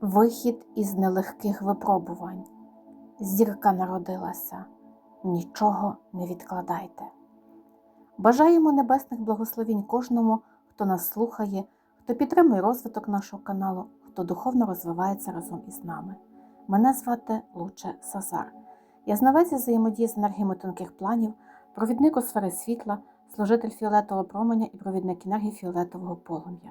Вихід із нелегких випробувань. Зірка народилася. Нічого не відкладайте. Бажаємо небесних благословінь кожному, хто нас слухає, хто підтримує розвиток нашого каналу, хто духовно розвивається разом із нами. Мене звати Луче Сазар. Я знавець взаємодії з енергіями тонких планів, провідник у сфери світла, служитель фіолетового променя і провідник енергії фіолетового полум'я.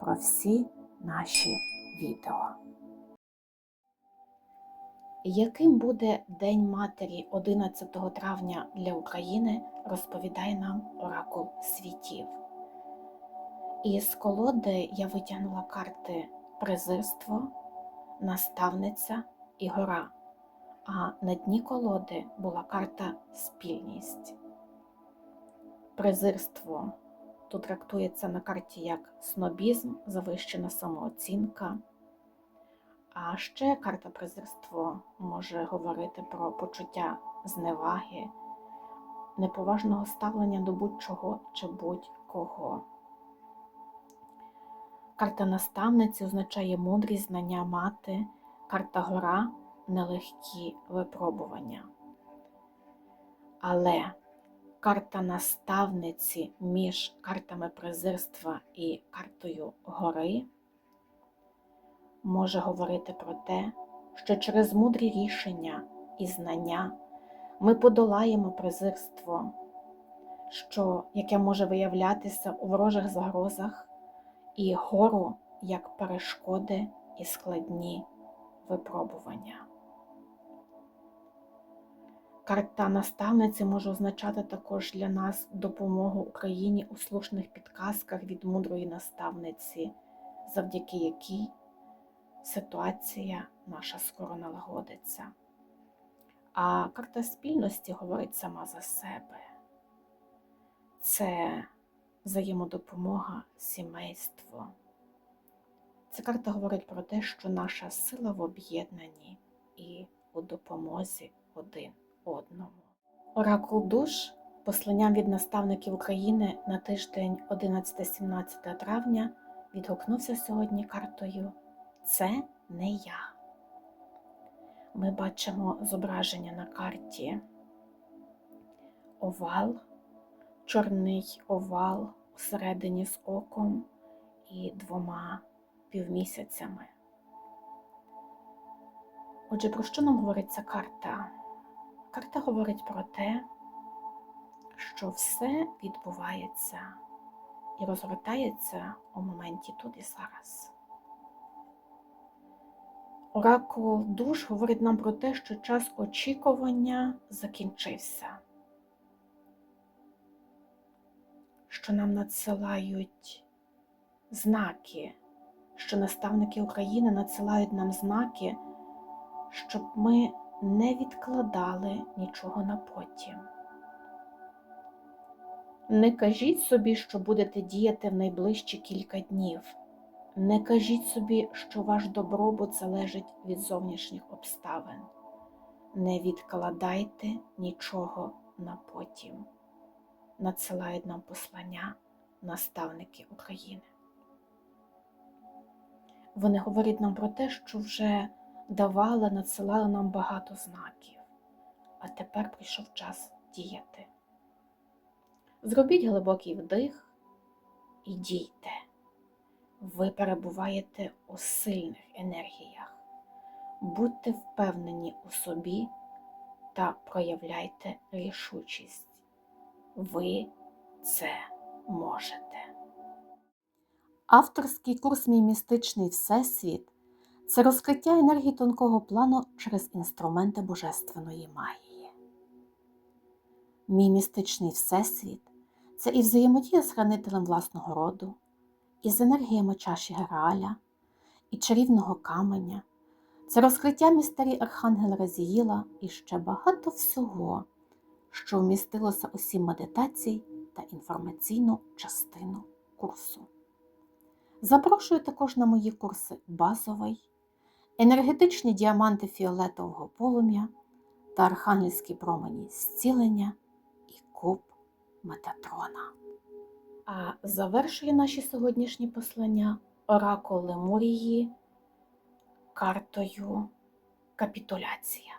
про всі наші відео. Яким буде День Матері 11 травня для України, розповідає нам Оракул світів. Із колоди я витягнула карти Презирство, Наставниця і Гора, а на дні колоди була карта Спільність. Презирство тут трактується на карті як снобізм, завищена самооцінка. А ще карта презирство може говорити про почуття зневаги, неповажного ставлення до будь-чого чи будь-кого. Карта наставниці означає мудрість, знання мати, карта гора нелегкі випробування. Але карта наставниці між картами презирства і картою гори може говорити про те, що через мудрі рішення і знання ми подолаємо презирство, що, яке може виявлятися у ворожих загрозах, і гору як перешкоди і складні випробування. Карта наставниці може означати також для нас допомогу Україні у слушних підказках від мудрої наставниці, завдяки якій ситуація наша скоро налагодиться. А карта спільності говорить сама за себе. Це взаємодопомога, сімейство. Ця карта говорить про те, що наша сила в об'єднанні і у допомозі один одному. Оракул душ посланням від наставників України на тиждень 11-17 травня відгукнувся сьогодні картою Це не я. Ми бачимо зображення на карті овал, чорний овал всередині з оком і двома півмісяцями. Отже, про що нам говорить ця карта? Карта говорить про те, що все відбувається і розгортається у моменті тут і зараз. Оракул душ говорить нам про те, що час очікування закінчився, що нам надсилають знаки, що наставники України надсилають нам знаки, щоб ми не відкладали нічого на потім. Не кажіть собі, що будете діяти в найближчі кілька днів. Не кажіть собі, що ваш добробут залежить від зовнішніх обставин. Не відкладайте нічого на потім. Надсилають нам послання наставники України. Вони говорять нам про те, що вже давали, надсилали нам багато знаків, а тепер прийшов час діяти. Зробіть глибокий вдих і дійте. Ви перебуваєте у сильних енергіях. Будьте впевнені у собі та проявляйте рішучість. Ви це можете. Авторський курс Мій містичний Всесвіт це розкриття енергії тонкого плану через інструменти божественної магії. Мій містичний Всесвіт це і взаємодія з хранителем власного роду, і з енергіями чаші Герааля, і чарівного каменя, це розкриття містерій Архангела Разіїла і ще багато всього, що вмістилося у сім медитацій та інформаційну частину курсу. Запрошую також на мої курси базовий, енергетичні діаманти фіолетового полум'я та архангельські промені зцілення і куб Метатрона. А завершує наші сьогоднішні послання оракул Лемурії картою Капітуляція.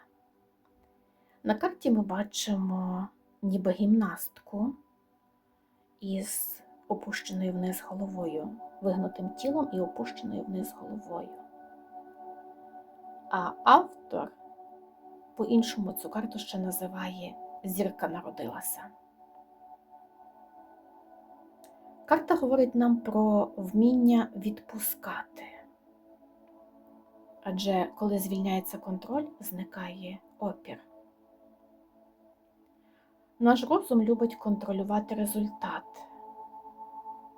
На карті ми бачимо ніби гімнастку із опущеною вниз головою, вигнутим тілом і опущеною вниз головою. А автор по-іншому цю карту ще називає Зірка народилася. Карта говорить нам про вміння відпускати. Адже коли звільняється контроль, зникає опір. Наш розум любить контролювати результат,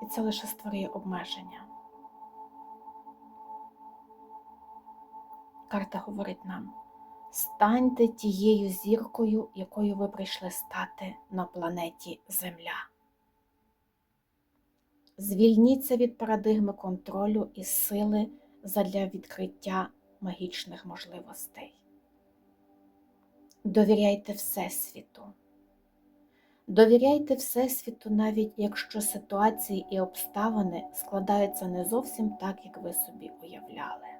і це лише створює обмеження. Карта говорить нам: станьте тією зіркою, якою ви прийшли стати на планеті Земля. Звільніться від парадигми контролю і сили задля відкриття магічних можливостей. Довіряйте Всесвіту. Довіряйте Всесвіту, навіть якщо ситуації і обставини складаються не зовсім так, як ви собі уявляли.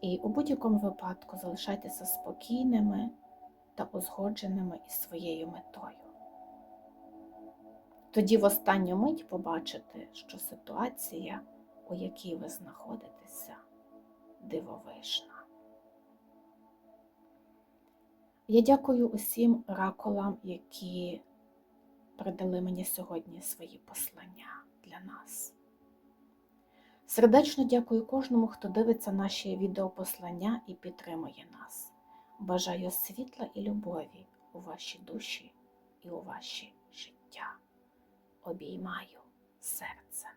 І у будь-якому випадку залишайтеся спокійними та узгодженими із своєю метою. Тоді в останню мить побачите, що ситуація, у якій ви знаходитеся, дивовижна. Я дякую усім раколам, які передали мені сьогодні свої послання для нас. Сердечно дякую кожному, хто дивиться наші відеопослання і підтримує нас. Бажаю світла і любові у ваші душі і у ваші життя. Обіймаю серцем.